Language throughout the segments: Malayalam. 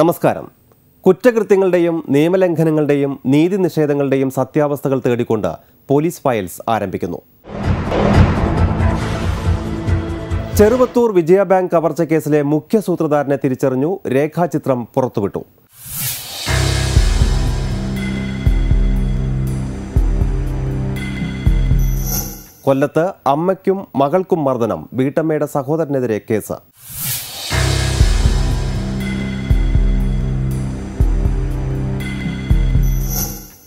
നമസ്കാരം. കുറ്റകൃത്യങ്ങളുടെയും നിയമലംഘനങ്ങളുടെയും നീതി നിഷേധങ്ങളുടെയും സത്യാവസ്ഥകൾ തേടിക്കൊണ്ട് പോലീസ് ഫയൽസ് ആരംഭിക്കുന്നു. ചെറുവത്തൂർ വിജയ ബാങ്ക് കവർച്ച കേസിലെ മുഖ്യ സൂത്രധാരനെ തിരിച്ചറിഞ്ഞു രേഖാചിത്രം പുറത്തുവിട്ടു. കൊല്ലത്ത് അമ്മയ്ക്കും മകൾക്കും മർദ്ദനം വീട്ടമ്മയുടെ സഹോദരനെതിരെ കേസ്.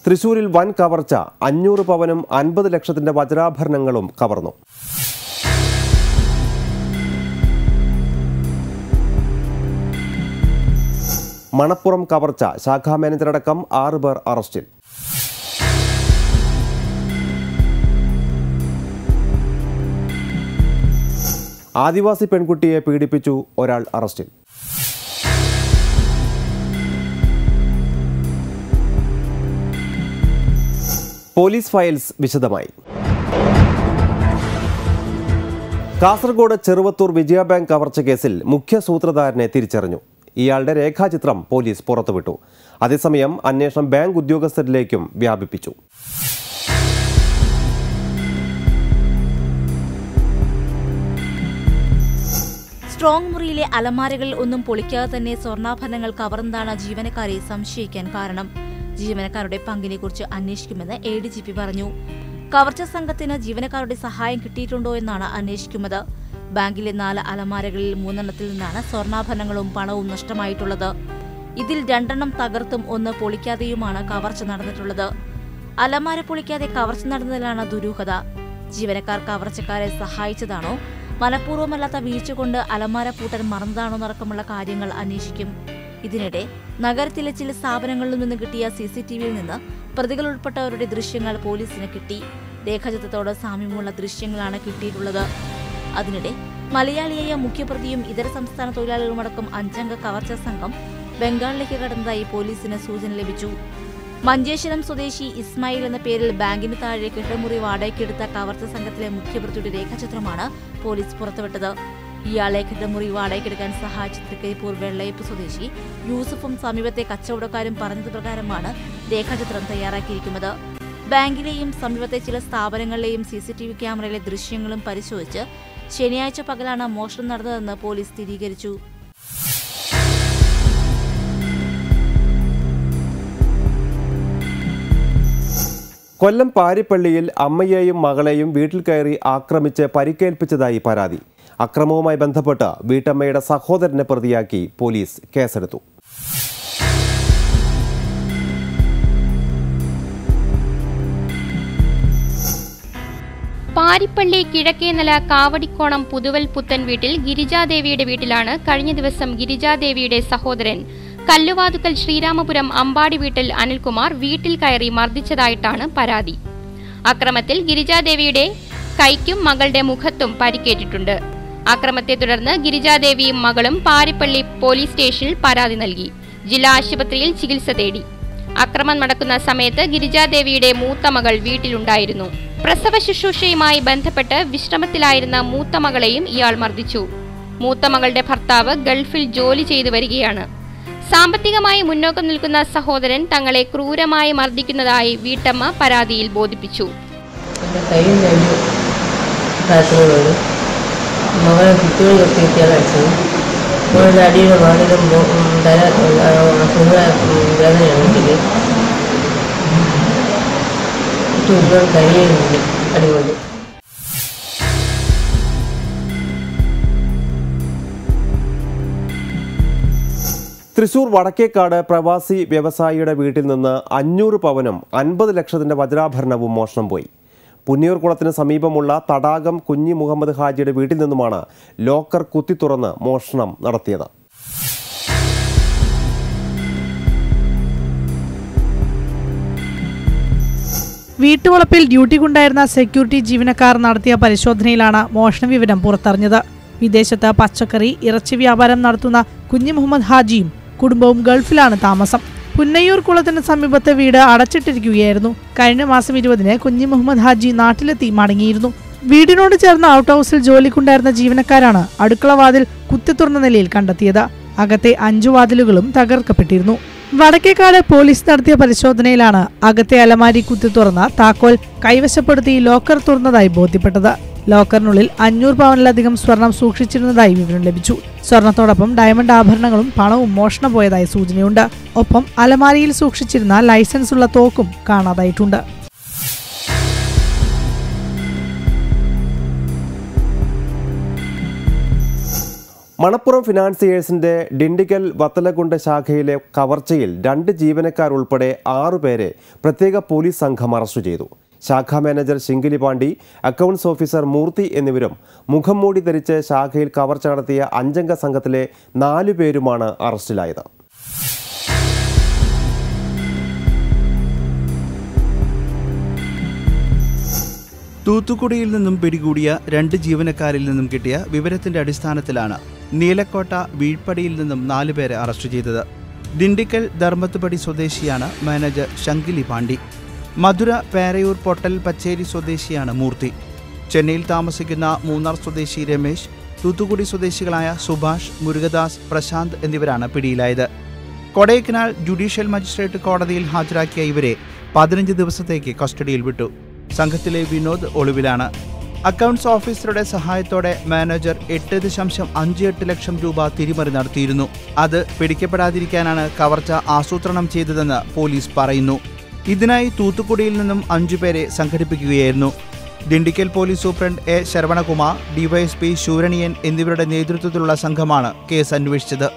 തൃശൂരിൽ വൻ കവർച്ച അഞ്ഞൂറ് പവനും അൻപത് ലക്ഷത്തിന്റെ വജ്രാഭരണങ്ങളും കവർന്നു. മണപ്പുറം കവർച്ച ശാഖാ മാനേജറടക്കം ആറ് പേർ അറസ്റ്റിൽ. ആദിവാസി പെൺകുട്ടിയെ പീഡിപ്പിച്ചു ഒരാൾ അറസ്റ്റിൽ. പോലീസ് ഫയൽസ് വിശദമായി. കാസർഗോഡ് ചെറുവത്തൂർ വിജയ ബാങ്ക് കവർച്ച കേസിൽ മുഖ്യ സൂത്രധാരനെ തിരിച്ചറിഞ്ഞു. ഇയാളുടെ രേഖാചിത്രം പോലീസ് പുറത്തുവിട്ടു. അതേസമയം അന്വേഷണം ബാങ്ക് ഉദ്യോഗസ്ഥരിലേക്കും വ്യാപിപ്പിച്ചു. സ്ട്രോങ് മുറിയിലെ അലമാരകളിൽ ഒന്നും പൊളിക്കാതെ തന്നെ സ്വർണാഭരണങ്ങൾ കവർന്നതാണ് ജീവനക്കാരെ സംശയിക്കാൻ കാരണം. ജീവനക്കാരുടെ പങ്കിനെക്കുറിച്ച് അന്വേഷിക്കുമെന്ന് എ ഡി ജി പി പറഞ്ഞു. കവർച്ച സംഘത്തിന് ജീവനക്കാരുടെ സഹായം കിട്ടിയിട്ടുണ്ടോ എന്നാണ് അന്വേഷിക്കുന്നത്. ബാങ്കിലെ നാല് അലമാരകളിൽ മൂന്നെണ്ണത്തിൽ നിന്നാണ് സ്വർണാഭരണങ്ങളും പണവും നഷ്ടമായിട്ടുള്ളത്. ഇതിൽ രണ്ടെണ്ണം തകർത്തും ഒന്ന് പൊളിക്കാതെയുമാണ് കവർച്ച നടന്നിട്ടുള്ളത്. അലമാര പൊളിക്കാതെ കവർച്ച നടന്നതിലാണ് ദുരൂഹത. ജീവനക്കാർ കവർച്ചക്കാരെ സഹായിച്ചതാണോ? മനഃപൂർവമല്ലാത്ത വീഴ്ച കൊണ്ട് അലമാര പൂട്ടൻ മറന്നതാണോ നടക്കമുള്ള കാര്യങ്ങൾ അന്വേഷിക്കും. ഇതിനിടെ നഗരത്തിലെ ചില സ്ഥാപനങ്ങളിൽ നിന്ന് കിട്ടിയ സി സി ടി വിയിൽ നിന്ന് പ്രതികൾ ഉൾപ്പെട്ടവരുടെ ദൃശ്യങ്ങൾ പോലീസിന് കിട്ടി. രേഖാചിത്രത്തോട് സാമ്യമുള്ള ദൃശ്യങ്ങളാണ് കിട്ടിയിട്ടുള്ളത്. അതിനിടെ മലയാളിയായ മുഖ്യപ്രതിയും ഇതര സംസ്ഥാന തൊഴിലാളികളുമടക്കം അഞ്ചംഗ കവർച്ച സംഘം ബംഗാളിലേക്ക് കടന്നതായി പോലീസിന് സൂചന ലഭിച്ചു. മഞ്ചേശ്വരം സ്വദേശി ഇസ്മായിൽ എന്ന പേരിൽ ബാങ്കിന് താഴെ കെട്ടുമുറി വാടകയ്ക്കെടുത്ത കവർച്ച സംഘത്തിലെ മുഖ്യപ്രതിയുടെ രേഖാചിത്രമാണ് പോലീസ് പുറത്തുവിട്ടത്. ഇയാളെ കിടമുറി വാടകയ്ക്കെടുക്കാൻ സഹായിച്ച തൃക്കരിപ്പൂർ വെള്ളയപ്പ് സ്വദേശി യൂസഫും സമീപത്തെ കച്ചവടക്കാരും പറഞ്ഞത് പ്രകാരമാണ് രേഖാചിത്രം തയ്യാറാക്കിയിരിക്കുന്നത്. ബാങ്കിലെയും സമീപത്തെ ചില സ്ഥാപനങ്ങളിലെയും സി സി ടി വി ക്യാമറയിലെ ദൃശ്യങ്ങളും പരിശോധിച്ച് ശനിയാഴ്ച പകലാണ് മോഷണം നടന്നതെന്ന് പോലീസ് സ്ഥിരീകരിച്ചു. കൊല്ലം പാരിപ്പള്ളിയിൽ അമ്മയെയും മകളെയും വീട്ടിൽ കയറി ആക്രമിച്ച് പരിക്കേൽപ്പിച്ചതായി പരാതി. അക്രമവുമായി ബന്ധപ്പെട്ട് വീട്ടമ്മയുടെ സഹോദരനെ പ്രതിയാക്കി പോലീസ് കേസെടുത്തു. പാരിപ്പള്ളി കിഴക്കേനല കാവടിക്കോണം പുതുവൽ പുത്തൻ വീട്ടിൽ ഗിരിജാദേവിയുടെ വീട്ടിലാണ് കഴിഞ്ഞ ദിവസം ഗിരിജാദേവിയുടെ സഹോദരൻ. കല്ലുവാതുക്കൽ ശ്രീരാമപുരം അമ്പാടി വീട്ടിൽ അനിൽകുമാർ വീട്ടിൽ കയറി മർദ്ദിച്ചതായിട്ടാണ് പരാതി. അക്രമത്തിൽ ഗിരിജാദേവിയുടെ കൈക്കും മകളുടെ മുഖത്തും പരിക്കേറ്റിട്ടുണ്ട്. അക്രമത്തെ തുടർന്ന് ഗിരിജാദേവിയും മകളും പാരിപ്പള്ളി പോലീസ് സ്റ്റേഷനിൽ പരാതി നൽകി. ജില്ലാ ആശുപത്രിയിൽ ചികിത്സ തേടി. അക്രമം നടക്കുന്ന സമയത്ത് ഗിരിജാദേവിയുടെ മൂത്ത മകൾ വീട്ടിലുണ്ടായിരുന്നു. പ്രസവ ശുശ്രൂഷയുമായി ബന്ധപ്പെട്ട് വിശ്രമത്തിലായിരുന്ന മൂത്ത മകളെയും ഇയാൾ മർദ്ദിച്ചു. മൂത്ത മകളുടെ ഭർത്താവ് ഗൾഫിൽ ജോലി ചെയ്തു വരികയാണ്. സാമ്പത്തികമായി മുന്നോക്കം നിൽക്കുന്ന സഹോദരൻ തങ്ങളെ ക്രൂരമായി മർദ്ദിക്കുന്നതായി വീട്ടമ്മ പരാതിയിൽ ബോധിപ്പിച്ചു. മകളെ കുട്ടികൾ നിർത്തിയിട്ടാണ് അടിച്ചത് മോളുടെ അടിയുടെ ഭാഗം തല വേദനയാണെങ്കിൽ കുട്ടികൾ കരിയുന്നുണ്ട് അടികൊണ്ട് തൃശൂർ വടക്കേക്കാട് പ്രവാസി വ്യവസായിയുടെ വീട്ടിൽ നിന്ന് അഞ്ഞൂറ് പവനും അൻപത് ലക്ഷത്തിന്റെ വജ്രാഭരണവും മോഷണം പോയി. പുന്നിയൂർകുളത്തിന് സമീപമുള്ള തടാകം കുഞ്ഞി മുഹമ്മദ് ഹാജിയുടെ വീട്ടിൽ നിന്നുമാണ് ലോക്കർ കുത്തി തുറന്ന് മോഷണം നടത്തിയത്. വീട്ടുവളപ്പിൽ ഡ്യൂട്ടി ഡ്യൂട്ടിക്കുണ്ടായിരുന്ന സെക്യൂരിറ്റി ജീവനക്കാർ നടത്തിയ പരിശോധനയിലാണ് മോഷണ വിവരം പുറത്തറിഞ്ഞത്. വിദേശത്ത് പച്ചക്കറി ഇറച്ചി വ്യാപാരം നടത്തുന്ന കുഞ്ഞി മുഹമ്മദ് ഹാജിയും കുടുംബവും ഗൾഫിലാണ് താമസം. പുന്നയൂർ കുളത്തിന് സമീപത്തെ വീട് അടച്ചിട്ടിരിക്കുകയായിരുന്നു. കഴിഞ്ഞ മാസം ഇരുപതിന് കുഞ്ഞി മുഹമ്മദ് ഹാജി നാട്ടിലെത്തി മടങ്ങിയിരുന്നു. വീടിനോട് ചേർന്ന ഔട്ട് ഹൗസിൽ ജോലിക്കുണ്ടായിരുന്ന ജീവനക്കാരാണ് അടുക്കളവാതിൽ കുത്തി കുത്തിത്തുറന്ന നിലയിൽ കണ്ടെത്തിയത്. അകത്തെ അഞ്ചു വാതിലുകളും തകർക്കപ്പെട്ടിരുന്നു. വടക്കേക്കാട് പോലീസ് നടത്തിയ പരിശോധനയിലാണ് അകത്തെ അലമാരി കുത്തി തുറന്ന താക്കോൽ കൈവശപ്പെടുത്തി ലോക്കർ തുറന്നതായി ബോധ്യപ്പെട്ടത്. ലോക്കറിനുള്ളിൽ അഞ്ഞൂറ് പവനിലധികം സ്വർണം സൂക്ഷിച്ചിരുന്നതായി വിവരം ലഭിച്ചു. സ്വർണത്തോടൊപ്പം ഡയമണ്ട് ആഭരണങ്ങളും പണവും മോഷണം പോയതായി സൂചനയുണ്ട്. ഒപ്പം അലമാരിയിൽ സൂക്ഷിച്ചിരുന്ന ലൈസൻസ് ഉള്ള തോക്കും കാണാതായിട്ടുണ്ട്. മണപ്പുറം ഫിനാൻസിയേഴ്സിന്റെ ഡിണ്ടിക്കൽ വത്തലകുണ്ട് ശാഖയിലെ കവർച്ചയിൽ രണ്ട് ജീവനക്കാരുൾപ്പെടെ ആറുപേരെ പ്രത്യേക പോലീസ് സംഘം അറസ്റ്റ് ചെയ്തു. ശാഖാ manager Shingili Pandi accounts officer Murthy എന്നിവരും മുഖം മൂടി ധരിച്ച് ശാഖയിൽ കവർച്ച നടത്തിയ അഞ്ചംഗ സംഘത്തിലെ നാലു പേരുമാണ് അറസ്റ്റിലായത്. തൂത്തുക്കുടിയിൽ നിന്നും പിടികൂടിയ രണ്ട് ജീവനക്കാരിൽ നിന്നും കിട്ടിയ വിവരത്തിന്റെ അടിസ്ഥാനത്തിലാണ് നീലക്കോട്ട വീഴ്പടിയിൽ നിന്നും നാലുപേരെ അറസ്റ്റ് ചെയ്തത്. ദിണ്ടിക്കൽ ധർമ്മത്തുപടി സ്വദേശിയാണ് മാനേജർ ശങ്കിലി പാണ്ഡി. മധുര പേരയൂർ പൊട്ടൽ പച്ചേരി സ്വദേശിയാണ് മൂർത്തി. ചെന്നൈയിൽ താമസിക്കുന്ന മൂന്നാർ സ്വദേശി രമേശ് തൂത്തുക്കുടി സ്വദേശികളായ സുഭാഷ് മുരുകദാസ് പ്രശാന്ത് എന്നിവരാണ് പിടിയിലായത്. കൊടൈക്കനാൽ ജുഡീഷ്യൽ മജിസ്ട്രേറ്റ് കോടതിയിൽ ഹാജരാക്കിയ ഇവരെ പതിനഞ്ച് ദിവസത്തേക്ക് കസ്റ്റഡിയിൽ വിട്ടു. സംഘത്തിലെ വിനോദ് ഒളിവിലാണ്. അക്കൗണ്ട്സ് ഓഫീസറുടെ സഹായത്തോടെ മാനേജർ എട്ട് ദശാംശം അഞ്ച് എട്ട് ലക്ഷം രൂപ തിരിമറി നടത്തിയിരുന്നു. അത് പിടിക്കപ്പെടാതിരിക്കാനാണ് കവർച്ച ആസൂത്രണം ചെയ്തതെന്ന് പോലീസ് പറയുന്നു. ഇതിനായി തൂത്തുക്കുടിയിൽ നിന്നും അഞ്ചുപേരെ സംഘടിപ്പിക്കുകയായിരുന്നു. Dindigul police superintendent A Saravanakumar DYSP Sooraniyan എന്നിവരുടെ നേതൃത്വത്തിലുള്ള സംഘമാണ് കേസ് അന്വേഷിച്ചത്.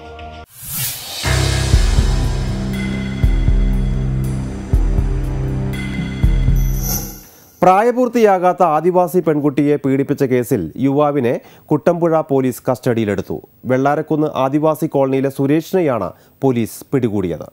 പ്രായപൂർത്തിയാകാത്ത ആദിവാസി പെൺകുട്ടിയെ പീഡിപ്പിച്ച കേസിൽ യുവാവിനെ കുട്ടമ്പുഴ പോലീസ് കസ്റ്റഡിയിലെടുത്തു. വെള്ളാരക്കുന്ന് ആദിവാസി കോളനിയിലെ സുരേഷിനെയാണ് പോലീസ് പിടികൂടിയത്.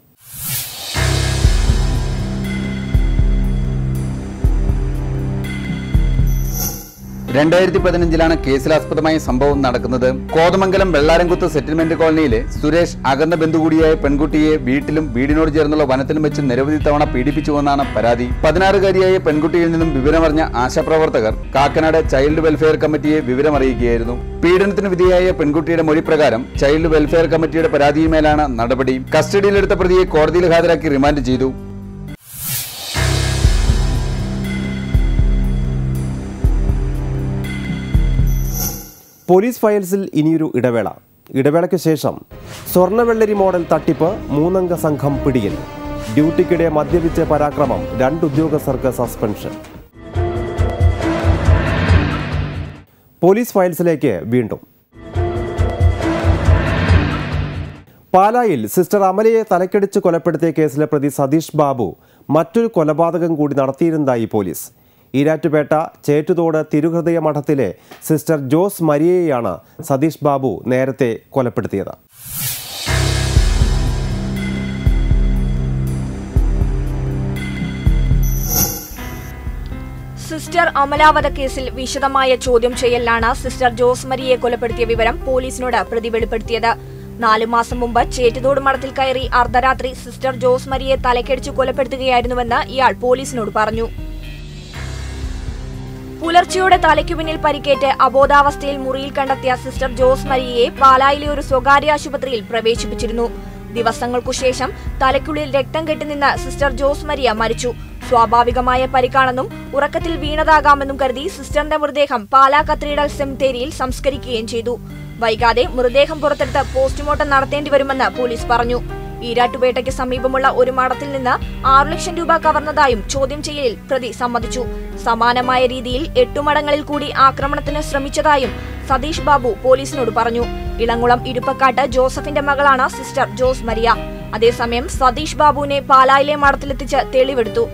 രണ്ടായിരത്തി പതിനഞ്ചിലാണ് കേസിലാസ്പദമായ സംഭവം നടക്കുന്നത്. കോതമംഗലം വെള്ളാരംകുത്ത് സെറ്റിൽമെന്റ് കോളനിയിലെ സുരേഷ് അകന്ന ബന്ധു കൂടിയായ പെൺകുട്ടിയെ വീട്ടിലും വീടിനോട് ചേർന്നുള്ള വനത്തിലും വെച്ച് നിരവധി തവണ പീഡിപ്പിച്ചുവെന്നാണ് പരാതി. പതിനാറുകാരിയായ പെൺകുട്ടിയിൽ നിന്നും വിവരമറിഞ്ഞ ആശാപ്രവർത്തകർ കാക്കനാട് ചൈൽഡ് വെൽഫെയർ കമ്മിറ്റിയെ വിവരമറിയിക്കുകയായിരുന്നു. പീഡനത്തിന് വിധേയായ പെൺകുട്ടിയുടെ മൊഴി പ്രകാരം ചൈൽഡ് വെൽഫെയർ കമ്മിറ്റിയുടെ പരാതിയുമേലാണ് നടപടി. കസ്റ്റഡിയിലെടുത്ത പ്രതിയെ കോടതിയിൽ ഹാജരാക്കി റിമാൻഡ് ചെയ്തു. പോലീസ് ഫയൽസിൽ ഇനിയൊരു ഇടവേള. ഇടവേളയ്ക്ക് ശേഷം സ്വർണവെള്ളരി മോഡൽ തട്ടിപ്പ് മൂന്നംഗ സംഘം പിടിയിൽ. ഡ്യൂട്ടിക്കിടെ മദ്യപിച്ച പരാക്രമം രണ്ട് ഉദ്യോഗസ്ഥർക്ക് സസ്പെൻഷൻ. പോലീസ് ഫയൽസിലേക്ക് വീണ്ടും. പാലായിൽ സിസ്റ്റർ അമലയെ തലക്കടിച്ച് കൊലപ്പെടുത്തിയ കേസിലെ പ്രതി സതീഷ് ബാബു മറ്റൊരു കൊലപാതകം കൂടി നടത്തിയിരുന്നതായി പോലീസ്. ഈരാറ്റുപേട്ട ചേറ്റുതോട് തിരുഹൃദയ മഠത്തിലെ സിസ്റ്റർ ജോസ് മരിയയെയാണ് സതീഷ് ബാബു നേരത്തെ കൊലപ്പെടുത്തിയത്. സിസ്റ്റർ അമലാവത കേസിൽ വിശദമായ ചോദ്യം ചെയ്യലിലാണ് സിസ്റ്റർ ജോസ് മരിയെ കൊലപ്പെടുത്തിയ വിവരം പോലീസിനോട് പ്രതി വെളിപ്പെടുത്തിയത്. നാലു മാസം മുമ്പ് ചേറ്റുതോട് മഠത്തിൽ കയറി അർദ്ധരാത്രി സിസ്റ്റർ ജോസ് മരിയെ തലക്കടിച്ച് കൊലപ്പെടുത്തുകയായിരുന്നുവെന്ന് ഇയാൾ പോലീസിനോട് പറഞ്ഞു. പുലർച്ചെയോടെ തലയ്ക്കു പിന്നിൽ പരിക്കേറ്റ് അബോധാവസ്ഥയിൽ മുറിയിൽ കണ്ടെത്തിയ സിസ്റ്റർ ജോസ് മരിയയെ പാലായിലെ ഒരു സ്വകാര്യ ആശുപത്രിയിൽ പ്രവേശിപ്പിച്ചിരുന്നു. ദിവസങ്ങൾക്കു ശേഷം തലയ്ക്കുള്ളിൽ രക്തം കെട്ടിനിന്ന് സിസ്റ്റർ ജോസ് മരിയ മരിച്ചു. സ്വാഭാവികമായ പരിക്കാണെന്നും ഉറക്കത്തിൽ വീണതാകാമെന്നും കരുതി സിസ്റ്ററിന്റെ മൃതദേഹം പാലാ കത്രീഡൽ സെമിത്തേരിയിൽ സംസ്കരിക്കുകയും ചെയ്തു. വൈകാതെ മൃതദേഹം പുറത്തെടുത്ത് പോസ്റ്റ്മോർട്ടം നടത്തേണ്ടി വരുമെന്ന് പോലീസ് പറഞ്ഞു. ഈരാട്ടുപേട്ടയ്ക്ക് സമീപമുള്ള ഒരു മഠത്തിൽ നിന്ന് ആറു ലക്ഷം രൂപ കവർന്നതായും ചോദ്യം ചെയ്യലിൽ പ്രതി സമ്മതിച്ചു. സമാനമായ രീതിയിൽ എട്ടുമടങ്ങളിൽ കൂടി ആക്രമണത്തിന് ശ്രമിച്ചതായും സതീഷ് ബാബു പോലീസിനോട് പറഞ്ഞു. ഇളങ്കുളം ഇടുപ്പക്കാട്ട് ജോസഫിന്റെ മകളാണ് സിസ്റ്റർ ജോസ് മരിയ. അതേസമയം സതീഷ് ബാബുവിനെ പാലായിലെ മഠത്തിലെത്തിച്ച് തെളിവെടുത്തു.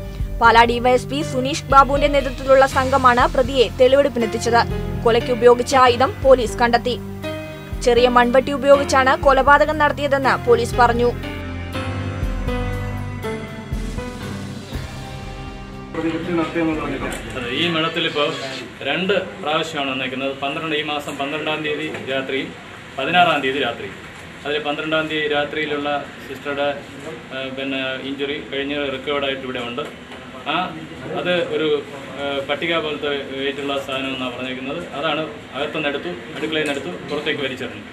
പാലാ ഡിവൈഎസ്പി സുനീഷ് ബാബുവിന്റെ നേതൃത്വത്തിലുള്ള സംഘമാണ് പ്രതിയെ തെളിവെടുപ്പിനെത്തിച്ചത്. കൊലയ്ക്ക് ഉപയോഗിച്ച ആയുധം പോലീസ് കണ്ടെത്തി. ചെറിയ മൺവെട്ടി ഉപയോഗിച്ചാണ് കൊലപാതകം നടത്തിയതെന്ന് പോലീസ് പറഞ്ഞു. ഈ മേളത്തിൽ ഇപ്പോൾ രണ്ട് പ്രാവശ്യമാണ് വന്നേക്കുന്നത്. പന്ത്രണ്ട് ഈ മാസം പന്ത്രണ്ടാം തീയതി രാത്രിയും പതിനാറാം തീയതി രാത്രി അതിൽ പന്ത്രണ്ടാം തീയതി രാത്രിയിലുള്ള സിസ്റ്ററുടെ പിന്നെ ഇഞ്ചുറി കഴിഞ്ഞ് റിക്കവേർഡായിട്ട് ഇവിടെ ഉണ്ട്. ആ അത് ഒരു പട്ടിക പോലത്തെ വെയിറ്റുള്ള സാധനം എന്നാണ് പറഞ്ഞേക്കുന്നത്. അതാണ് അകത്തുനിന്ന് എടുത്തു അടുക്കളയിൽ നിന്ന് എടുത്തു പുറത്തേക്ക് വലിച്ചെറിഞ്ഞു.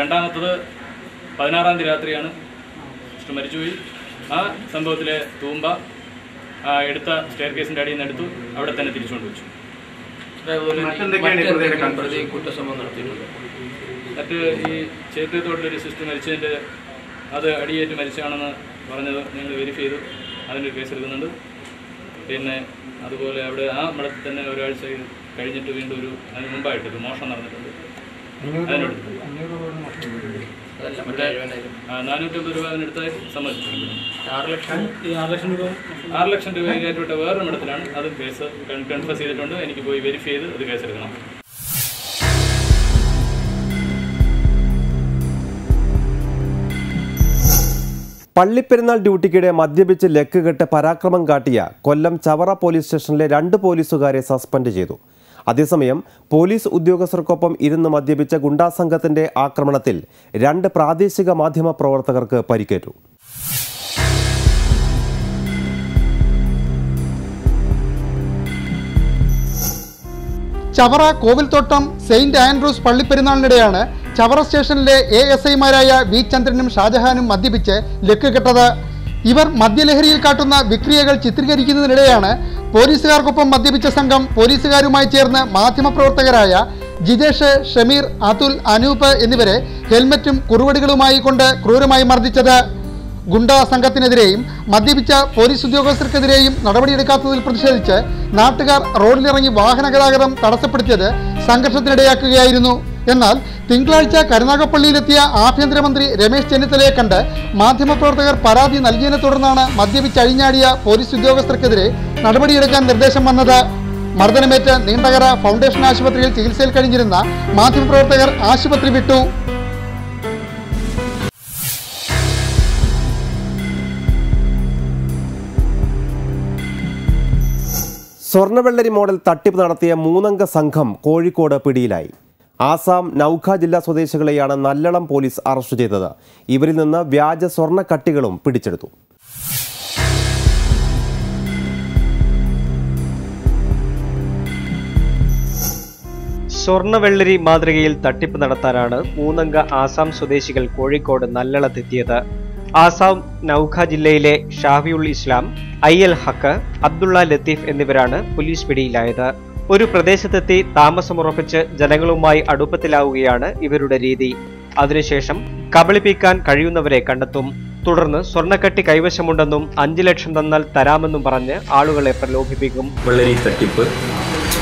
രണ്ടാമത്തത് പതിനാറാം തീയതി രാത്രിയാണ്. സിസ്റ്റർ മരിച്ചുപോയി. ആ സംഭവത്തിലെ തൂമ്പ എടുത്ത സ്റ്റെയർ കേസിന്റെ അടിയിൽ നിന്ന് എടുത്തു അവിടെ തന്നെ തിരിച്ചുകൊണ്ട് വെച്ചു. മറ്റ് ഈ ചേത്യത്തോട്ടിലൊരു സിസ്റ്റർ മരിച്ചതിന്റെ അത് അടിയേറ്റ് മരിച്ചതാണെന്ന് പറഞ്ഞത് ഞങ്ങൾ വെരിഫൈ ചെയ്തു. അതിന്റെ കേസ് എടുക്കുന്നുണ്ട്. പിന്നെ അതുപോലെ അവിടെ ആ മഠത്തിൽ തന്നെ ഒരാഴ്ച കഴിഞ്ഞിട്ട് വീണ്ടും ഒരു അതിന് മുമ്പായിട്ട് ഒരു മോഷണം നടന്നിട്ടുണ്ട്. അതിനെടുത്തു മറ്റേ നാനൂറ്റമ്പത് രൂപ അതിനെടുത്തായി സമ്മതിച്ചിട്ടുണ്ട് ആറ് ലക്ഷം? ആറ് ലക്ഷം രൂപ ആറ് ലക്ഷം രൂപ കയറ്റിവിട്ട വേറൊരു മഠത്തിലാണ്. അത് കേസ് കൺഫേസ് ചെയ്തിട്ടുണ്ട്. എനിക്ക് പോയി വെരിഫൈ ചെയ്ത് അത് കേസ് എടുക്കണം പള്ളിപ്പെരുന്നാൾ ഡ്യൂട്ടിക്കിടെ മദ്യപിച്ച് ലക്ക് കെട്ട് പരാക്രമം കാട്ടിയ കൊല്ലം ചവറ പോലീസ് സ്റ്റേഷനിലെ രണ്ട് പോലീസുകാരെ സസ്പെൻഡ് ചെയ്തു. അതേസമയം പോലീസ് ഉദ്യോഗസ്ഥർക്കൊപ്പം ഇരുന്ന് മദ്യപിച്ച ഗുണ്ടാസംഘത്തിന്റെ ആക്രമണത്തിൽ രണ്ട് പ്രാദേശിക മാധ്യമ പ്രവർത്തകർക്ക് പരിക്കേറ്റു. ചവറ കോവിൽത്തോട്ടം സെയിന്റ് ആൻഡ്രൂസ് പള്ളിപ്പെരുന്നാളിനിടെയാണ് ചവറ സ്റ്റേഷനിലെ എ എസ് ഐമാരായ വി ചന്ദ്രനും ഷാജഹാനും മദ്യപിച്ച് ലക്ക് കെട്ടത് ഇവർ മദ്യലഹരിയിൽ കാട്ടുന്ന വിക്രിയകൾ ചിത്രീകരിക്കുന്നതിനിടെയാണ് പോലീസുകാർക്കൊപ്പം മദ്യപിച്ച സംഘം പോലീസുകാരുമായി ചേർന്ന് മാധ്യമപ്രവർത്തകരായ ജിതേഷ് ഷമീർ അതുൽ അനൂപ് എന്നിവരെ ഹെൽമറ്റും കുറുവടികളുമായി കൊണ്ട് ക്രൂരമായി മർദ്ദിച്ചത്. ഗുണ്ട സംഘത്തിനെതിരെയും മദ്യപിച്ച പോലീസ് ഉദ്യോഗസ്ഥർക്കെതിരെയും നടപടിയെടുക്കാത്തതിൽ പ്രതിഷേധിച്ച് നാട്ടുകാർ റോഡിലിറങ്ങി വാഹന ഗതാഗതം തടസ്സപ്പെടുത്തിയത് സംഘർഷത്തിനിടയാക്കുകയായിരുന്നു. എന്നാൽ തിങ്കളാഴ്ച കരുനാഗപ്പള്ളിയിലെത്തിയ ആഭ്യന്തരമന്ത്രി രമേശ് ചെന്നിത്തലയെ കണ്ട് മാധ്യമപ്രവർത്തകർ പരാതി നൽകിയതിനെ തുടർന്നാണ് മദ്യപിച്ച് അഴിഞ്ഞാടിയ പോലീസ് ഉദ്യോഗസ്ഥർക്കെതിരെ നടപടിയെടുക്കാൻ നിർദ്ദേശം വന്നത്. മർദ്ദനമേറ്റ് നീണ്ടകര ഫൗണ്ടേഷൻ ആശുപത്രിയിൽ ചികിത്സയിൽ കഴിഞ്ഞിരുന്ന മാധ്യമപ്രവർത്തകർ ആശുപത്രി വിട്ടു. സ്വർണവെള്ളരി മോഡൽ തട്ടിപ്പ് നടത്തിയ മൂന്നംഗ സംഘം കോഴിക്കോട് പിടിയിലായി. ആസാം നൌഖ ജില്ലാ സ്വദേശികളെയാണ് നല്ലളം പോലീസ് അറസ്റ്റ് ചെയ്തത്. ഇവരിൽ നിന്ന് വ്യാജ സ്വർണ കട്ടികളും പിടിച്ചെടുത്തു. സ്വർണവെള്ളരി മാതൃകയിൽ തട്ടിപ്പ് നടത്താനാണ് മൂന്നംഗ ആസാം സ്വദേശികൾ കോഴിക്കോട് നല്ലളത്തെത്തിയത് ആസാം നൌഖ ജില്ലയിലെ ഷാഫിയുൾ ഇസ്ലാം ഐ എൽ ഹക്ക് അബ്ദുള്ള ലത്തീഫ് എന്നിവരാണ് പോലീസ് പിടിയിലായത്. ഒരു പ്രദേശത്തെത്തി താമസമുറപ്പിച്ച് ജനങ്ങളുമായി അടുപ്പത്തിലാവുകയാണ് ഇവരുടെ രീതി. അതിനുശേഷം കബളിപ്പിക്കാൻ കഴിയുന്നവരെ കണ്ടെത്തും. തുടർന്ന് സ്വർണക്കട്ടി കൈവശമുണ്ടെന്നും അഞ്ചു ലക്ഷം തന്നാൽ തരാമെന്നും പറഞ്ഞ് ആളുകളെ പ്രലോഭിപ്പിക്കും. വെള്ളരി തട്ടിപ്പ്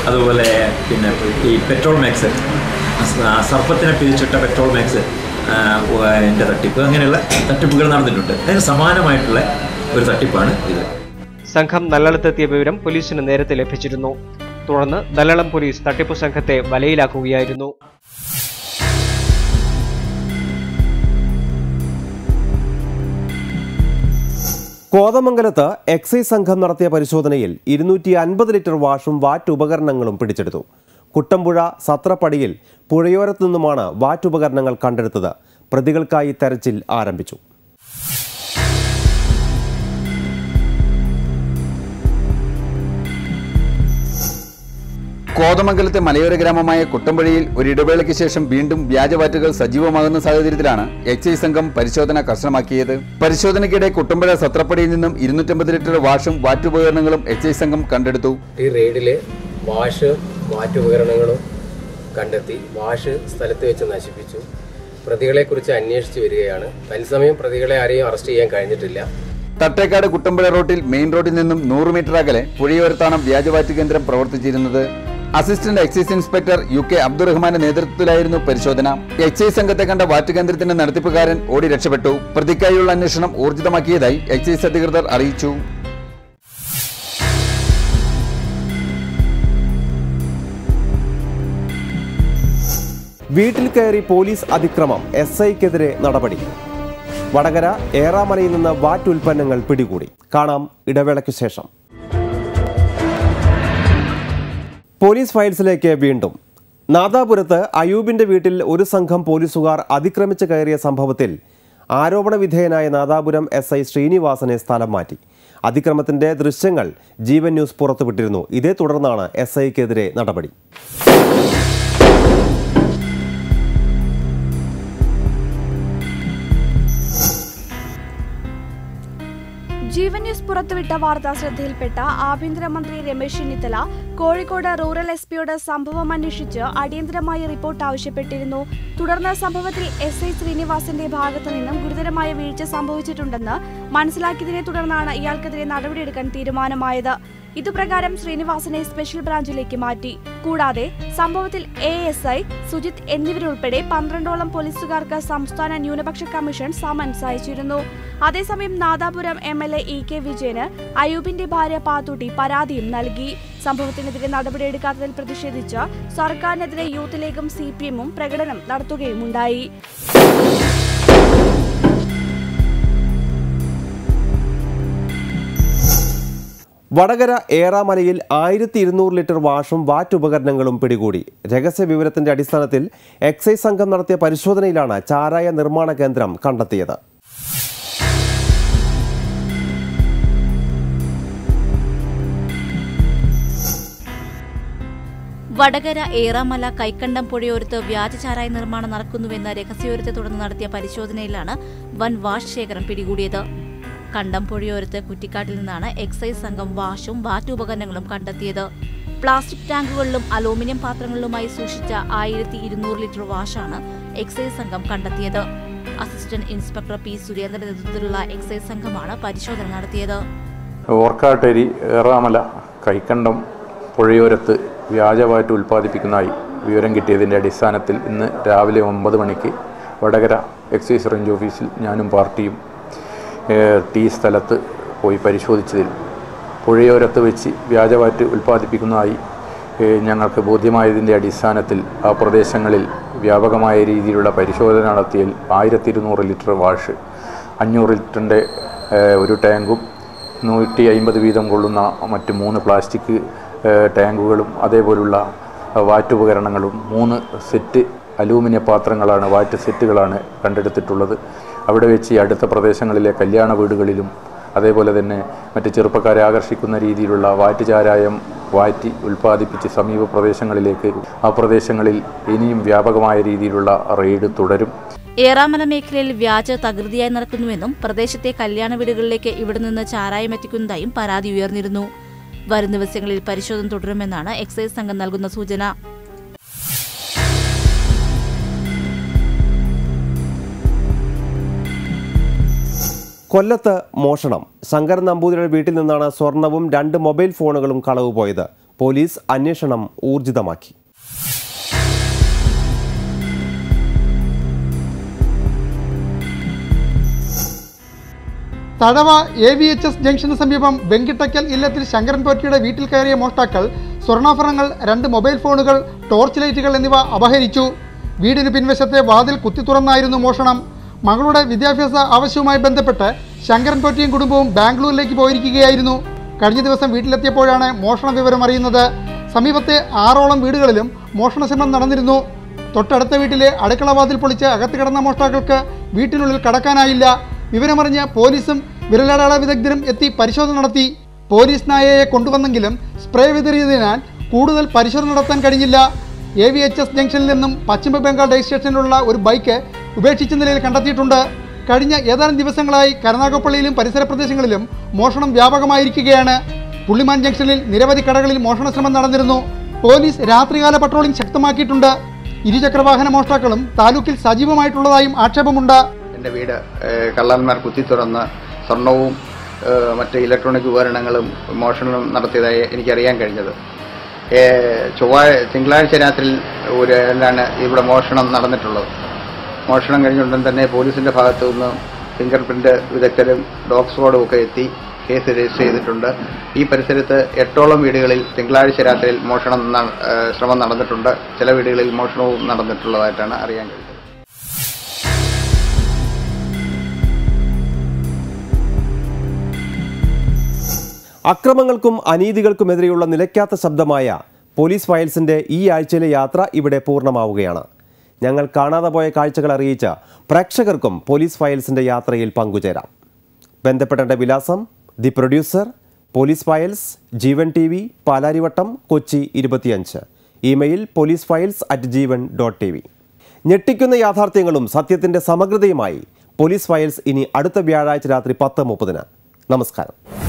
അതുപോലെ പിന്നെ ഈ പെട്രോൾ മാക്സ് സർപ്പത്തിനെ പിരിച്ചിട്ട പെട്രോൾ മാക്സ് എന്റെ തട്ടിപ്പ് അങ്ങനെയുള്ള തട്ടിപ്പുകൾ നടന്നിട്ടുണ്ട്. അതിന് സമാനമായിട്ടുള്ള ഒരു തട്ടിപ്പാണ് ഇത്. സംഘം നല്ലളത്തെത്തിയ വിവരം പോലീസിന് നേരത്തെ ലഭിച്ചിരുന്നു. തുടർന്ന് ദലളം പോലീസ് തട്ടിപ്പു സംഘത്തെ വലയിലാക്കുകയായിരുന്നു. കോതമംഗലത്ത് എക്സൈസ് സംഘം നടത്തിയ പരിശോധനയിൽ ഇരുന്നൂറ്റി അൻപത് ലിറ്റർ വാഷും വാറ്റ് ഉപകരണങ്ങളും പിടിച്ചെടുത്തു. കുട്ടമ്പുഴ സത്രപ്പടിയിൽ പുഴയോരത്തു നിന്നുമാണ് വാറ്റ് ഉപകരണങ്ങൾ കണ്ടെടുത്തത്. പ്രതികൾക്കായി തെരച്ചിൽ ആരംഭിച്ചു. കോതമംഗലത്തെ മലയോര ഗ്രാമമായ കുട്ടമ്പഴിയിൽ ഒരു ഇടവേളയ്ക്ക് ശേഷം വീണ്ടും വ്യാജവാറ്റുകൾ സജീവമാകുന്ന സാഹചര്യത്തിലാണ് എക്സൈസ് സംഘം പരിശോധന കർശനമാക്കിയത്. പരിശോധനയ്ക്കിടെ കുട്ടമ്പഴ സത്രപ്പടിയിൽ നിന്നും ഇരുന്നൂറ്റമ്പത് ലിറ്റർ വാഷും വാറ്റുപകരണങ്ങളും എക്സൈസ് സംഘം കണ്ടെടുത്തു. ഈ റെയ്ഡിലെ വാഷ് വാറ്റുപകരണങ്ങളും കണ്ടെത്തി വാഷ് സ്ഥലത്ത് വെച്ച് നശിപ്പിച്ചു. പ്രതികളെ കുറിച്ച് അന്വേഷിച്ചു വരികയാണ്. തത്സമയം പ്രതികളെ ആരെയും അറസ്റ്റ് ചെയ്യാൻ കഴിഞ്ഞിട്ടില്ല. തട്ടേക്കാട് കുട്ടമ്പുഴ റോഡിൽ മെയിൻ റോഡിൽ നിന്നും നൂറ് മീറ്റർ അകലെ പുഴയോരത്താണ് വ്യാജവാറ്റ് കേന്ദ്രം പ്രവർത്തിച്ചിരുന്നത്? Assistant excise inspector U K അബ്ദുറഹ്മാന്റെ നേതൃത്വത്തിലായിരുന്നു പരിശോധന. എക്സൈസ് സംഘത്തെ കണ്ട വാറ്റ് കേന്ദ്രത്തിന്റെ നടത്തിപ്പുകാരൻ ഓടി രക്ഷപ്പെട്ടു. പ്രതിക്കായുള്ള അന്വേഷണം ഊർജിതമാക്കിയതായി എക്സൈസ് അധികൃതർ അറിയിച്ചു. വീട്ടിൽ കയറി പോലീസ് അതിക്രമം എസ് ഐക്കെതിരെ നടപടി. വടകര ഏറാമലയിൽ നിന്ന് വാറ്റ് ഉൽപ്പന്നങ്ങൾ പിടികൂടി. കാണാം ഇടവേളയ്ക്ക് ശേഷം. പോലീസ് ഫയൽസിലേക്ക് വീണ്ടും. നാദാപുരത്ത് അയൂബിന്റെ വീട്ടിൽ ഒരു സംഘം പോലീസുകാർ അതിക്രമിച്ച് കയറിയ സംഭവത്തിൽ ആരോപണ വിധേയനായ നാദാപുരം എസ് ഐ ശ്രീനിവാസനെ സ്ഥലം മാറ്റി. അതിക്രമത്തിന്റെ ദൃശ്യങ്ങൾ ജീവൻ ന്യൂസ് പുറത്തുവിട്ടിരുന്നു. ഇതേ തുടർന്നാണ് എസ് ഐക്കെതിരെ നടപടി. ജീവൻ പുറത്തുവിട്ട വാർത്ത ശ്രദ്ധയിൽപ്പെട്ട ആഭ്യന്തരമന്ത്രി രമേശ് ചെന്നിത്തല കോഴിക്കോട് റൂറൽ എസ് പിയോട് സംഭവം അന്വേഷിച്ച് അടിയന്തരമായി റിപ്പോർട്ട് ആവശ്യപ്പെട്ടിരുന്നു. തുടർന്ന് സംഭവത്തിൽ എസ് ഐ ശ്രീനിവാസന്റെ ഭാഗത്തു നിന്നും ഗുരുതരമായ വീഴ്ച സംഭവിച്ചിട്ടുണ്ടെന്ന് മനസ്സിലാക്കിയതിനെ തുടർന്നാണ് ഇയാൾക്കെതിരെ നടപടിയെടുക്കാൻ തീരുമാനമായത്. ഇതുപ്രകാരം ശ്രീനിവാസനെ സ്പെഷ്യൽ ബ്രാഞ്ചിലേക്ക് മാറ്റി. കൂടാതെ സംഭവത്തിൽ എ എസ് ഐ സുജിത് എന്നിവരുൾപ്പെടെ പന്ത്രണ്ടോളം പോലീസുകാർക്ക് സംസ്ഥാന ന്യൂനപക്ഷ കമ്മീഷൻ സമൻസ് അയച്ചിരുന്നു. അതേസമയം Nadapuram M L A E K വിജയന് അയൂബിന്റെ ഭാര്യ പാത്തുട്ടി പരാതിയും നൽകി. സംഭവത്തിനെതിരെ നടപടിയെടുക്കാത്തതിൽ പ്രതിഷേധിച്ച് സർക്കാരിനെതിരെ യൂത്ത് ലീഗും സി പി എമ്മും പ്രകടനം നടത്തുകയുമുണ്ടായി. വടകര ഏറാമലയിൽ ആയിരത്തി ഇരുന്നൂറ് ലിറ്റർ വാഷും വാറ്റ് ഉപകരണങ്ങളും പിടികൂടി. രഹസ്യ വിവരത്തിന്റെ അടിസ്ഥാനത്തിൽ എക്സൈസ് സംഘം നടത്തിയ പരിശോധനയിലാണ് ചാരായ നിർമ്മാണ കേന്ദ്രം കണ്ടെത്തിയത്. വടകര ഏറാമല കൈക്കണ്ടം പുഴയോരത്ത് വ്യാജചാരായ നിർമ്മാണം നടക്കുന്നുവെന്ന രഹസ്യവിവരത്തെ തുടർന്ന് നടത്തിയ പരിശോധനയിലാണ് വൻ വാഷ് ശേഖരം പിടികൂടിയത്. കണ്ടം പുഴയോരത്ത് കുറ്റിക്കാട്ടിൽ നിന്നാണ് എക്സൈസ് സംഘം വാഷും വാറ്റ് ഉപകരണങ്ങളും കണ്ടെത്തിയത്. പ്ലാസ്റ്റിക് ടാങ്കുകളിലും അലൂമിനിയം പാത്രങ്ങളിലുമായി സൂക്ഷിച്ച ആയിരത്തി ഇരുന്നൂറ് ലിറ്റർ വാഷാണ് എക്സൈസ് സംഘം കണ്ടെത്തിയത്. അസിസ്റ്റന്റ് ഇൻസ്പെക്ടർ പി സുരേന്ദ്രന്റെ നേതൃത്വത്തിലുള്ള എക്സൈസ് സംഘമാണ് പരിശോധന നടത്തിയത്. ഓർക്കാട്ടേരി ഏറാമല കൈക്കണ്ടം പുഴയോരത്ത് വ്യാജവാറ്റ് ഉൽപ്പാദിപ്പിക്കുന്നതായി വിവരം കിട്ടിയതിന്റെ അടിസ്ഥാനത്തിൽ ഇന്ന് രാവിലെ ഒമ്പത് മണിക്ക് വടകര എക്സൈസ് റേഞ്ച് ഓഫീസിൽ ഞാനും പാർട്ടിയും ടീ സ്ഥലത്ത് പോയി പരിശോധിച്ചതിൽ പുഴയോരത്ത് വെച്ച് വ്യാജവാറ്റ് ഉൽപ്പാദിപ്പിക്കുന്നതായി ഞങ്ങൾക്ക് ബോധ്യമായതിന്റെ അടിസ്ഥാനത്തിൽ ആ പ്രദേശങ്ങളിൽ വ്യാപകമായ രീതിയിലുള്ള പരിശോധന നടത്തിയതിൽ ആയിരത്തി ഇരുന്നൂറ് ലിറ്റർ വാഷ് അഞ്ഞൂറ് ലിറ്ററിന്റെ ഒരു ടാങ്കും നൂറ്റി അയിമ്പത് വീതം കൊള്ളുന്ന മറ്റ് മൂന്ന് പ്ലാസ്റ്റിക് ടാങ്കുകളും അതേപോലുള്ള വാറ്റുപകരണങ്ങളും മൂന്ന് സെറ്റ് അലൂമിനിയ പാത്രങ്ങളാണ് വാറ്റ് സെറ്റുകളാണ് കണ്ടെടുത്തിട്ടുള്ളത്. അവിടെ വെച്ച് ഈ അടുത്ത പ്രദേശങ്ങളിലെ കല്യാണ വീടുകളിലും അതേപോലെ തന്നെ മറ്റ് ചെറുപ്പക്കാരെ ആകർഷിക്കുന്ന രീതിയിലുള്ള വാറ്റ് ചാരായം വാറ്റി ഉൽപ്പാദിപ്പിച്ച് സമീപ പ്രദേശങ്ങളിലേക്ക് ആ പ്രദേശങ്ങളിൽ ഇനിയും വ്യാപകമായ രീതിയിലുള്ള റെയ്ഡ് തുടരും. ഏറാമല മേഖലയിൽ വ്യാജ തകൃതിയായി നടക്കുന്നുവെന്നും പ്രദേശത്തെ കല്യാണ വീടുകളിലേക്ക് ഇവിടെ നിന്ന് ചാരായം എത്തിക്കുന്നതായും പരാതി ഉയർന്നിരുന്നു. വരും ദിവസങ്ങളിൽ പരിശോധന തുടരുമെന്നാണ് എക്സൈസ് സംഘം നൽകുന്ന സൂചന. കൊല്ലത്ത് മോഷണം. ശങ്കർ നമ്പൂതിരിയുടെ വീട്ടിൽ നിന്നാണ് സ്വർണവും രണ്ട് മൊബൈൽ ഫോണുകളും കളവ് പോയത് പോലീസ് അന്വേഷണം ഊർജിതമാക്കി. Thazhava A V H S junction സമീപം വെങ്കിട്ടക്കൽ ഇല്ലത്തിൽ ശങ്കരൻ പോറ്റിയുടെ വീട്ടിൽ കയറിയ മോഷ്ടാക്കൾ സ്വർണാഭരണങ്ങൾ രണ്ട് മൊബൈൽ ഫോണുകൾ ടോർച്ച് ലൈറ്റുകൾ എന്നിവ അപഹരിച്ചു. വീടിന് പിൻവശത്തെ വാതിൽ കുത്തി തുറന്നായിരുന്നു മോഷണം. മകളുടെ വിദ്യാഭ്യാസ ആവശ്യവുമായി ബന്ധപ്പെട്ട് ശങ്കരൻ പോറ്റിയും കുടുംബവും ബാംഗ്ലൂരിലേക്ക് പോയിരിക്കുകയായിരുന്നു. കഴിഞ്ഞ ദിവസം വീട്ടിലെത്തിയപ്പോഴാണ് മോഷണ വിവരം അറിയുന്നത്. സമീപത്തെ ആറോളം വീടുകളിലും മോഷണ ശ്രമം നടന്നിരുന്നു. തൊട്ടടുത്ത വീട്ടിലെ അടുക്കളവാതിൽ പൊളിച്ച് അകത്ത് കിടന്ന മോഷ്ടാക്കൾക്ക് വീട്ടിനുള്ളിൽ കടക്കാനായില്ല. വിവരമറിഞ്ഞ് പോലീസും വിരലടയാള വിദഗ്ധരും എത്തി പരിശോധന നടത്തി. പോലീസ് നായയെ കൊണ്ടുവന്നെങ്കിലും സ്പ്രേ വിതറിയതിനാൽ കൂടുതൽ പരിശോധന നടത്താൻ കഴിഞ്ഞില്ല. എ വി എച്ച് എസ് ജംഗ്ഷനിൽ നിന്നും പശ്ചിമ ബംഗാൾ രജിസ്ട്രേഷനിലുള്ള ഒരു ബൈക്ക് ഉപേക്ഷിച്ച നിലയിൽ കണ്ടെത്തിയിട്ടുണ്ട്. കഴിഞ്ഞ ഏതാനും ദിവസങ്ങളായി കരുനാഗപ്പള്ളിയിലും പരിസര പ്രദേശങ്ങളിലും മോഷണം വ്യാപകമായിരിക്കുകയാണ്. പുള്ളിമാൻ ജംഗ്ഷനിൽ നിരവധി കടകളിൽ മോഷണ ശ്രമം നടന്നിരുന്നു. പോലീസ് രാത്രികാല പട്രോളിംഗ് ശക്തമാക്കിയിട്ടുണ്ട്. ഇരുചക്രവാഹന മോഷ്ടാക്കളും താലൂക്കിൽ സജീവമായിട്ടുള്ളതായും ആക്ഷേപമുണ്ട്. എന്റെ വീട് കള്ളന്മാർ കുത്തി തുറന്ന് സ്വർണവും മറ്റ് ഇലക്ട്രോണിക് ഉപകരണങ്ങളും മോഷണവും നടത്തിയതായി എനിക്കറിയാൻ കഴിഞ്ഞത്. ചൊവ്വാഴ തിങ്കളാഴ്ച രാത്രി ഒരു എന്താണ് ഇവിടെ മോഷണം നടന്നിട്ടുള്ളത്. മോഷണം കഴിഞ്ഞുടൻ തന്നെ പോലീസിന്റെ ഭാഗത്തു നിന്ന് ഫിംഗർ പ്രിന്റ് വിദഗ്ധരും ഡോഗ് സ്ക്വാഡും ഒക്കെ എത്തി കേസ് രജിസ്റ്റർ ചെയ്തിട്ടുണ്ട്. ഈ പരിസരത്ത് എട്ടോളം വീടുകളിൽ തിങ്കളാഴ്ച രാത്രിയിൽ മോഷണം ശ്രമം നടന്നിട്ടുണ്ട്. ചില വീടുകളിൽ മോഷണവും നടന്നിട്ടുള്ളതായിട്ടാണ് അറിയാൻ കഴിഞ്ഞത് അക്രമങ്ങൾക്കും അനീതികൾക്കുമെതിരെയുള്ള നിലയ്ക്കാത്ത ശബ്ദമായ പോലീസ് ഫയൽസിന്റെ ഈ ആഴ്ചയിലെ യാത്ര ഇവിടെ പൂർണമാവുകയാണ്. ഞങ്ങൾ കാണാതെ പോയ കാഴ്ചകൾ അറിയിച്ച പ്രേക്ഷകർക്കും പോലീസ് ഫയൽസിന്റെ യാത്രയിൽ പങ്കുചേരാം. ബന്ധപ്പെടേണ്ട വിലാസം the producer police files Jeevan T V Palarivattom Kochi ഇരുപത്തിയഞ്ച്. Email police files at Jeevan dot T V. ഞെട്ടിക്കുന്ന യാഥാർത്ഥ്യങ്ങളും സത്യത്തിന്റെ സമഗ്രതയുമായി പോലീസ് ഫയൽസ് ഇനി അടുത്ത വ്യാഴാഴ്ച രാത്രി പത്ത് മുപ്പതിന്. നമസ്കാരം.